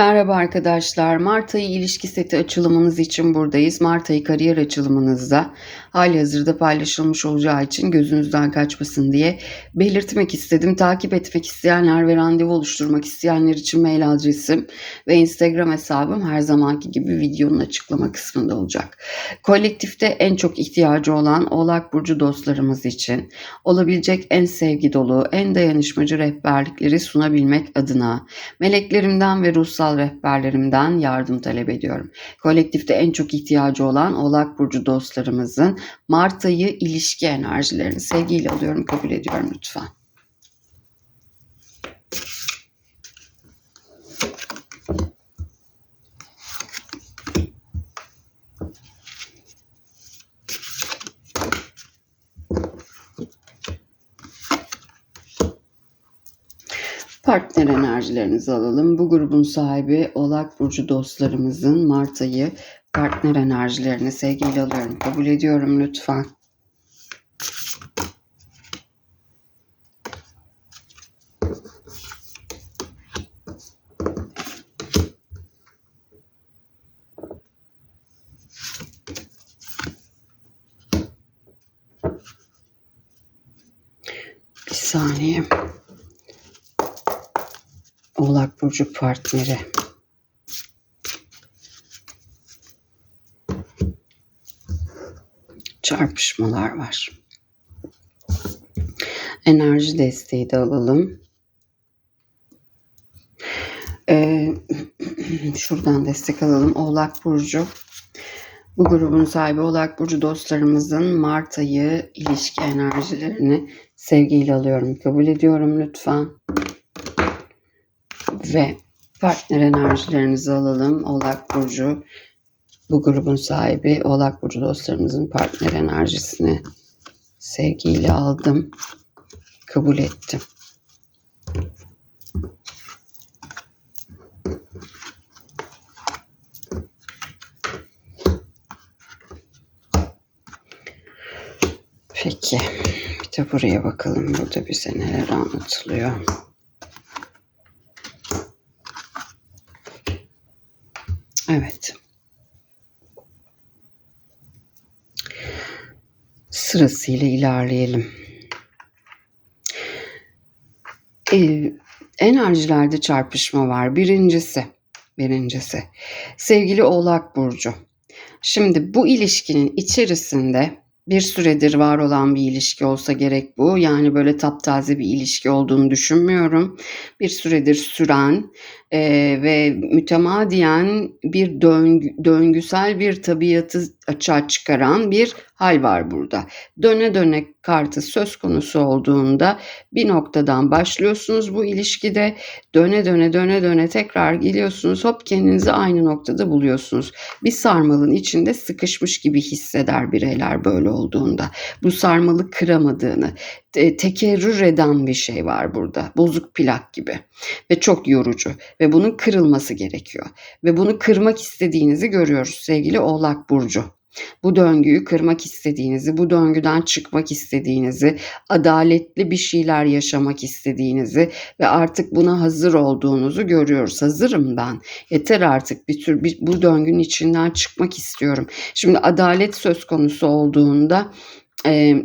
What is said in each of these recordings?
Merhaba arkadaşlar. Mart ayı ilişki seti açılımınız için buradayız. Mart ayı kariyer açılımınızda hali hazırda paylaşılmış olacağı için gözünüzden kaçmasın diye belirtmek istedim. Takip etmek isteyenler ve randevu oluşturmak isteyenler için mail adresim ve Instagram hesabım her zamanki gibi videonun açıklama kısmında olacak. Kolektifte en çok ihtiyacı olan Oğlak Burcu dostlarımız için olabilecek en sevgi dolu, en dayanışmacı rehberlikleri sunabilmek adına meleklerimden ve ruhsal rehberlerimden yardım talep ediyorum. Kolektifte en çok ihtiyacı olan Oğlak Burcu dostlarımızın Mart ayı ilişki enerjilerini sevgiyle alıyorum, kabul ediyorum lütfen. Partner enerjilerinizi alalım. Bu grubun sahibi Oğlak Burcu dostlarımızın Mart ayı partner enerjilerini sevgiyle alıyorum. Kabul ediyorum lütfen. Bir saniye. Oğlak Burcu partneri. Çarpışmalar var. Enerji desteği de alalım. Ee, şuradan destek alalım. Oğlak Burcu. Bu grubun sahibi Oğlak Burcu dostlarımızın Mart ayı ilişki enerjilerini sevgiyle alıyorum. Kabul ediyorum lütfen ve partner enerjilerinizi alalım. Oğlak Burcu bu grubun sahibi Oğlak Burcu dostlarımızın partner enerjisini sevgiyle aldım. Kabul ettim. Peki. Bir de buraya bakalım. Burada bize neler anlatılıyor. Sırasıyla ilerleyelim. Ee, enerjilerde çarpışma var. Birincisi, birincisi sevgili Oğlak Burcu. Şimdi bu ilişkinin içerisinde bir süredir var olan bir ilişki olsa gerek bu. Yani böyle taptaze bir ilişki olduğunu düşünmüyorum. Bir süredir süren e, ve mütemadiyen bir döngü, döngüsel bir tabiatı açığa çıkaran bir hal var burada. Döne döne kartı söz konusu olduğunda bir noktadan başlıyorsunuz bu ilişkide. Döne döne döne döne tekrar geliyorsunuz. Hop kendinizi aynı noktada buluyorsunuz. Bir sarmalın içinde sıkışmış gibi hisseder bireyler böyle olduğunda. Bu sarmalı kıramadığını, tekerrür eden bir şey var burada. Bozuk plak gibi ve çok yorucu ve bunun kırılması gerekiyor. Ve bunu kırmak istediğinizi görüyoruz sevgili Oğlak Burcu. Bu döngüyü kırmak istediğinizi, bu döngüden çıkmak istediğinizi, adaletli bir şeyler yaşamak istediğinizi ve artık buna hazır olduğunuzu görüyoruz. Hazırım ben. Yeter artık bir tür bir, bu döngünün içinden çıkmak istiyorum. Şimdi adalet söz konusu olduğunda e,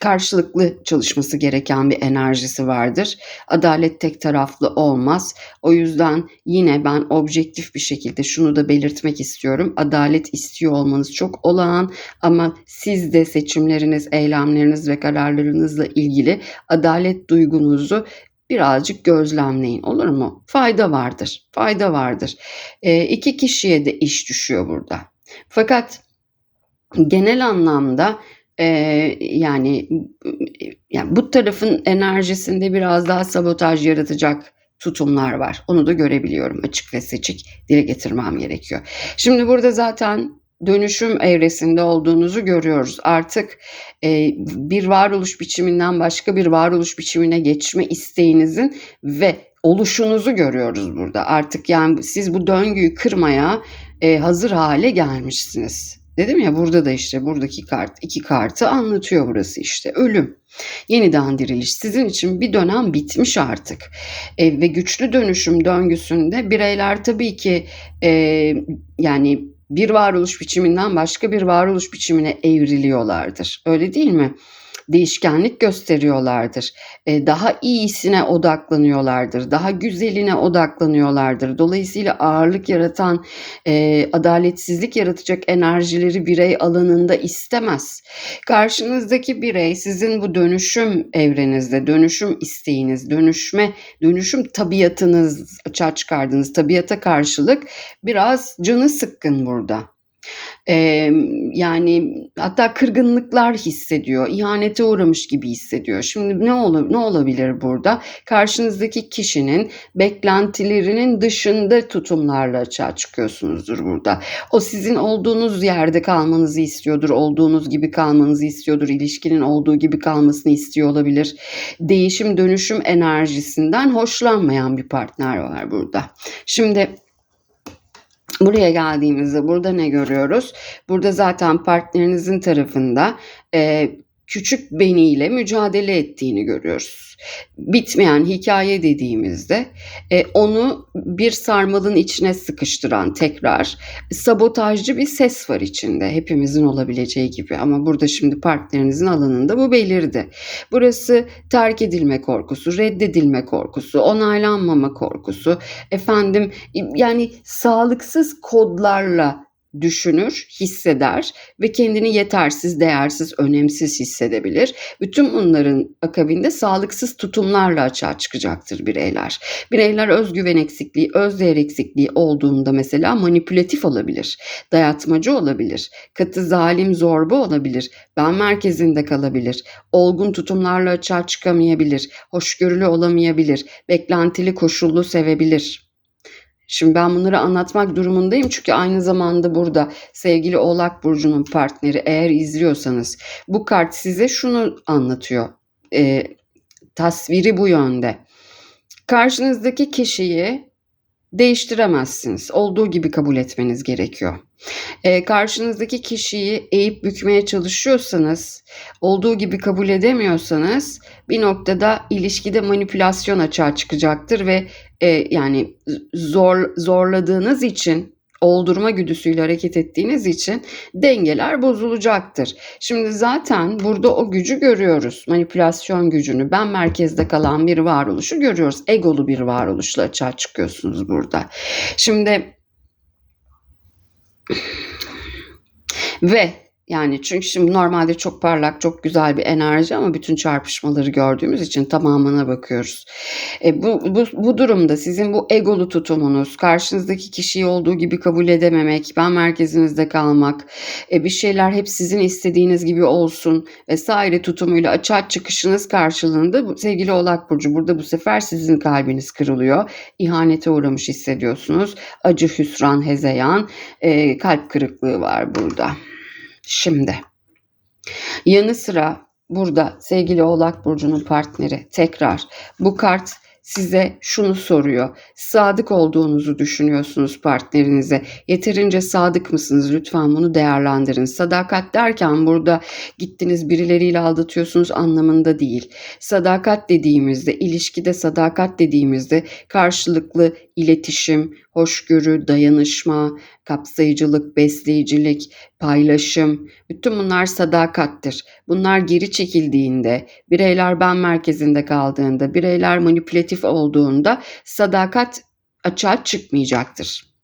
karşılıklı çalışması gereken bir enerjisi vardır. Adalet tek taraflı olmaz. O yüzden yine ben objektif bir şekilde şunu da belirtmek istiyorum. Adalet istiyor olmanız çok olağan ama siz de seçimleriniz, eylemleriniz ve kararlarınızla ilgili adalet duygunuzu birazcık gözlemleyin olur mu? Fayda vardır. Fayda vardır. E, iki kişiye de iş düşüyor burada. Fakat genel anlamda Eee, yani, yani bu tarafın enerjisinde biraz daha sabotaj yaratacak tutumlar var. Onu da görebiliyorum açık ve seçik dile getirmem gerekiyor. Şimdi burada zaten dönüşüm evresinde olduğunuzu görüyoruz. Artık e, bir varoluş biçiminden başka bir varoluş biçimine geçme isteğinizin ve oluşunuzu görüyoruz burada. Artık yani siz bu döngüyü kırmaya e, hazır hale gelmişsiniz Dedim ya burada da işte buradaki kart iki kartı anlatıyor burası işte ölüm. Yeniden diriliş sizin için bir dönem bitmiş artık e, ve güçlü dönüşüm döngüsünde bireyler tabii ki e, yani bir varoluş biçiminden başka bir varoluş biçimine evriliyorlardır. Öyle değil mi? Değişkenlik gösteriyorlardır. E, daha iyisine odaklanıyorlardır. Daha güzeline odaklanıyorlardır. Dolayısıyla ağırlık yaratan, e, adaletsizlik yaratacak enerjileri birey alanında istemez. Karşınızdaki birey sizin bu dönüşüm evrenizde, dönüşüm isteğiniz, dönüşme, dönüşüm tabiatınız açığa çıkardığınız tabiata karşılık biraz canı sıkkın burada. Eee, yani hatta kırgınlıklar hissediyor, ihanete uğramış gibi hissediyor. Şimdi ne ola ne olabilir burada? Karşınızdaki kişinin beklentilerinin dışında tutumlarla açığa çıkıyorsunuzdur burada. O sizin olduğunuz yerde kalmanızı istiyordur, olduğunuz gibi kalmanızı istiyordur, ilişkinin olduğu gibi kalmasını istiyor olabilir. Değişim dönüşüm enerjisinden hoşlanmayan bir partner var burada. Şimdi Buraya geldiğimizde burada ne görüyoruz? Burada zaten partnerinizin tarafında e, küçük beniyle mücadele ettiğini görüyoruz. Bitmeyen hikaye dediğimizde e, onu bir sarmalın içine sıkıştıran tekrar sabotajcı bir ses var içinde. Hepimizin olabileceği gibi ama burada şimdi partnerinizin alanında bu belirdi. Burası terk edilme korkusu, reddedilme korkusu, onaylanmama korkusu. Efendim yani sağlıksız kodlarla düşünür, hisseder ve kendini yetersiz, değersiz, önemsiz hissedebilir. Bütün bunların akabinde sağlıksız tutumlarla açığa çıkacaktır bireyler. Bireyler özgüven eksikliği, özdeğer eksikliği olduğunda mesela manipülatif olabilir, dayatmacı olabilir, katı zalim zorba olabilir, ben merkezinde kalabilir, olgun tutumlarla açığa çıkamayabilir, hoşgörülü olamayabilir, beklentili koşullu sevebilir.'' Şimdi ben bunları anlatmak durumundayım çünkü aynı zamanda burada sevgili Oğlak Burcu'nun partneri eğer izliyorsanız bu kart size şunu anlatıyor. E, tasviri bu yönde. Karşınızdaki kişiyi değiştiremezsiniz. Olduğu gibi kabul etmeniz gerekiyor. E, karşınızdaki kişiyi eğip bükmeye çalışıyorsanız, olduğu gibi kabul edemiyorsanız bir noktada ilişkide manipülasyon açığa çıkacaktır ve e, yani zor zorladığınız için oldurma güdüsüyle hareket ettiğiniz için dengeler bozulacaktır. Şimdi zaten burada o gücü görüyoruz. Manipülasyon gücünü, ben merkezde kalan bir varoluşu görüyoruz. Egolu bir varoluşla açığa çıkıyorsunuz burada. Şimdi ve yani çünkü şimdi normalde çok parlak, çok güzel bir enerji ama bütün çarpışmaları gördüğümüz için tamamına bakıyoruz. E, bu, bu, bu durumda sizin bu egolu tutumunuz, karşınızdaki kişiyi olduğu gibi kabul edememek, ben merkezinizde kalmak, e, bir şeyler hep sizin istediğiniz gibi olsun vesaire tutumuyla açığa çıkışınız karşılığında sevgili Oğlak Burcu burada bu sefer sizin kalbiniz kırılıyor. İhanete uğramış hissediyorsunuz. Acı, hüsran, hezeyan, e, kalp kırıklığı var burada. Şimdi yanı sıra burada sevgili Oğlak Burcu'nun partneri tekrar bu kart size şunu soruyor. Sadık olduğunuzu düşünüyorsunuz partnerinize. Yeterince sadık mısınız? Lütfen bunu değerlendirin. Sadakat derken burada gittiniz birileriyle aldatıyorsunuz anlamında değil. Sadakat dediğimizde, ilişkide sadakat dediğimizde karşılıklı iletişim, hoşgörü, dayanışma, kapsayıcılık, besleyicilik, paylaşım, bütün bunlar sadakattir. Bunlar geri çekildiğinde, bireyler ben merkezinde kaldığında, bireyler manipülatif olduğunda sadakat açığa çıkmayacaktır.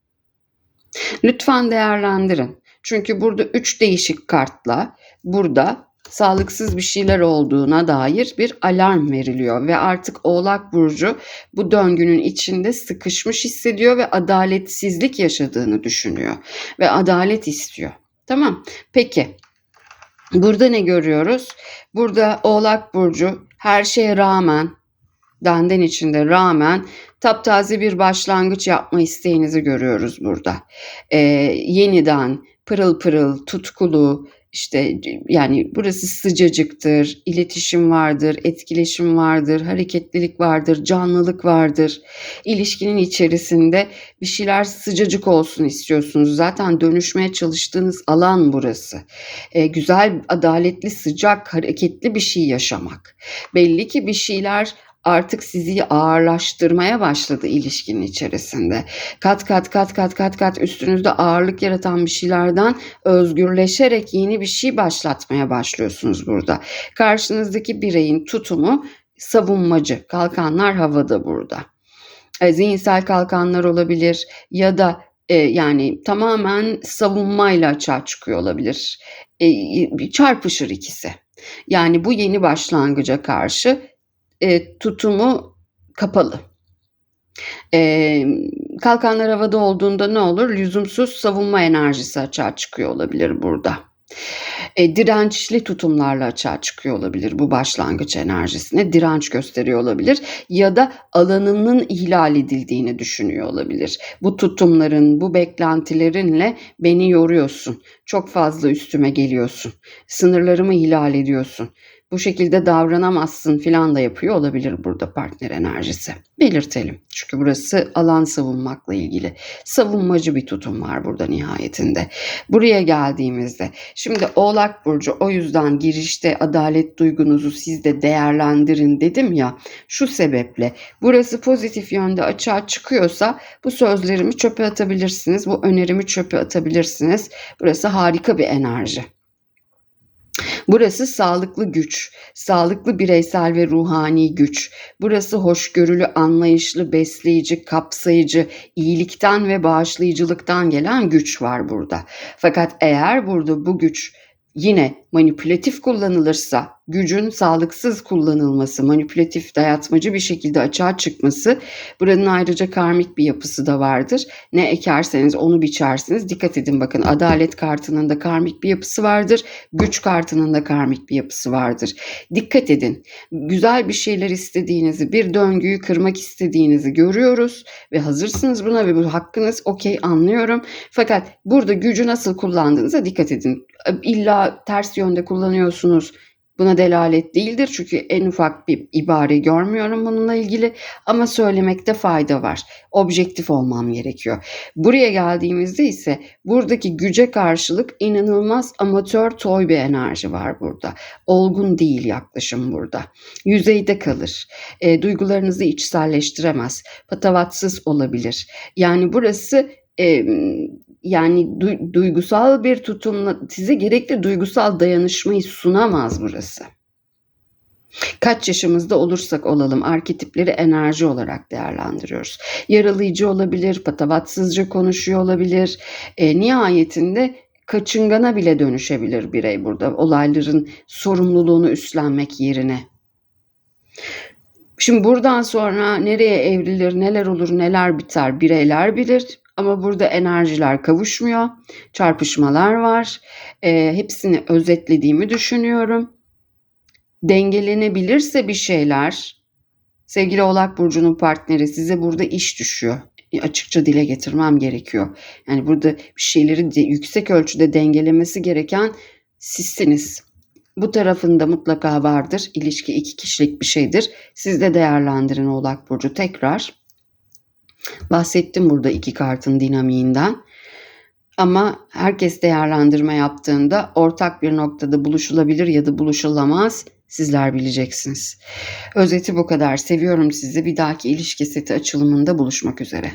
Lütfen değerlendirin. Çünkü burada üç değişik kartla burada sağlıksız bir şeyler olduğuna dair bir alarm veriliyor ve artık Oğlak burcu bu döngünün içinde sıkışmış hissediyor ve adaletsizlik yaşadığını düşünüyor ve adalet istiyor. Tamam. Peki. Burada ne görüyoruz? Burada Oğlak burcu her şeye rağmen denden içinde rağmen taptaze bir başlangıç yapma isteğinizi görüyoruz burada. Ee, yeniden pırıl pırıl, tutkulu, işte yani burası sıcacıktır, iletişim vardır, etkileşim vardır, hareketlilik vardır, canlılık vardır. İlişkinin içerisinde bir şeyler sıcacık olsun istiyorsunuz. Zaten dönüşmeye çalıştığınız alan burası. Ee, güzel, adaletli, sıcak, hareketli bir şey yaşamak. Belli ki bir şeyler artık sizi ağırlaştırmaya başladı ilişkinin içerisinde. Kat kat kat kat kat kat üstünüzde ağırlık yaratan bir şeylerden özgürleşerek yeni bir şey başlatmaya başlıyorsunuz burada. Karşınızdaki bireyin tutumu savunmacı. Kalkanlar havada burada. E, zihinsel kalkanlar olabilir ya da e, yani tamamen savunmayla açığa çıkıyor olabilir. E, çarpışır ikisi. Yani bu yeni başlangıca karşı e, tutumu kapalı. E, kalkanlar havada olduğunda ne olur? Lüzumsuz savunma enerjisi açığa çıkıyor olabilir burada. E, dirençli tutumlarla açığa çıkıyor olabilir bu başlangıç enerjisine. Direnç gösteriyor olabilir ya da alanının ihlal edildiğini düşünüyor olabilir. Bu tutumların, bu beklentilerinle beni yoruyorsun. Çok fazla üstüme geliyorsun. Sınırlarımı ihlal ediyorsun bu şekilde davranamazsın filan da yapıyor olabilir burada partner enerjisi. Belirtelim. Çünkü burası alan savunmakla ilgili. Savunmacı bir tutum var burada nihayetinde. Buraya geldiğimizde şimdi Oğlak Burcu o yüzden girişte adalet duygunuzu siz de değerlendirin dedim ya şu sebeple burası pozitif yönde açığa çıkıyorsa bu sözlerimi çöpe atabilirsiniz. Bu önerimi çöpe atabilirsiniz. Burası harika bir enerji. Burası sağlıklı güç, sağlıklı bireysel ve ruhani güç. Burası hoşgörülü, anlayışlı, besleyici, kapsayıcı, iyilikten ve bağışlayıcılıktan gelen güç var burada. Fakat eğer burada bu güç yine manipülatif kullanılırsa, gücün sağlıksız kullanılması, manipülatif, dayatmacı bir şekilde açığa çıkması, buranın ayrıca karmik bir yapısı da vardır. Ne ekerseniz onu biçersiniz. Dikkat edin bakın adalet kartının da karmik bir yapısı vardır. Güç kartının da karmik bir yapısı vardır. Dikkat edin. Güzel bir şeyler istediğinizi, bir döngüyü kırmak istediğinizi görüyoruz ve hazırsınız buna ve bu hakkınız okey anlıyorum. Fakat burada gücü nasıl kullandığınıza dikkat edin. İlla ters yönde kullanıyorsunuz. Buna delalet değildir çünkü en ufak bir ibare görmüyorum bununla ilgili ama söylemekte fayda var. Objektif olmam gerekiyor. Buraya geldiğimizde ise buradaki güce karşılık inanılmaz amatör toy bir enerji var burada. Olgun değil yaklaşım burada. Yüzeyde kalır. E, duygularınızı içselleştiremez. Patavatsız olabilir. Yani burası e, yani du- duygusal bir tutumla size gerekli duygusal dayanışmayı sunamaz burası. Kaç yaşımızda olursak olalım arketipleri enerji olarak değerlendiriyoruz. Yaralayıcı olabilir, patavatsızca konuşuyor olabilir. E, nihayetinde kaçıngana bile dönüşebilir birey burada olayların sorumluluğunu üstlenmek yerine. Şimdi buradan sonra nereye evrilir, neler olur, neler biter bireyler bilir. Ama burada enerjiler kavuşmuyor. Çarpışmalar var. E, hepsini özetlediğimi düşünüyorum. Dengelenebilirse bir şeyler sevgili Oğlak Burcu'nun partneri size burada iş düşüyor. E, açıkça dile getirmem gerekiyor. Yani burada bir şeyleri de, yüksek ölçüde dengelemesi gereken sizsiniz. Bu tarafında mutlaka vardır. İlişki iki kişilik bir şeydir. Siz de değerlendirin Oğlak Burcu tekrar. Bahsettim burada iki kartın dinamiğinden. Ama herkes değerlendirme yaptığında ortak bir noktada buluşulabilir ya da buluşulamaz. Sizler bileceksiniz. Özeti bu kadar. Seviyorum sizi. Bir dahaki ilişki seti açılımında buluşmak üzere.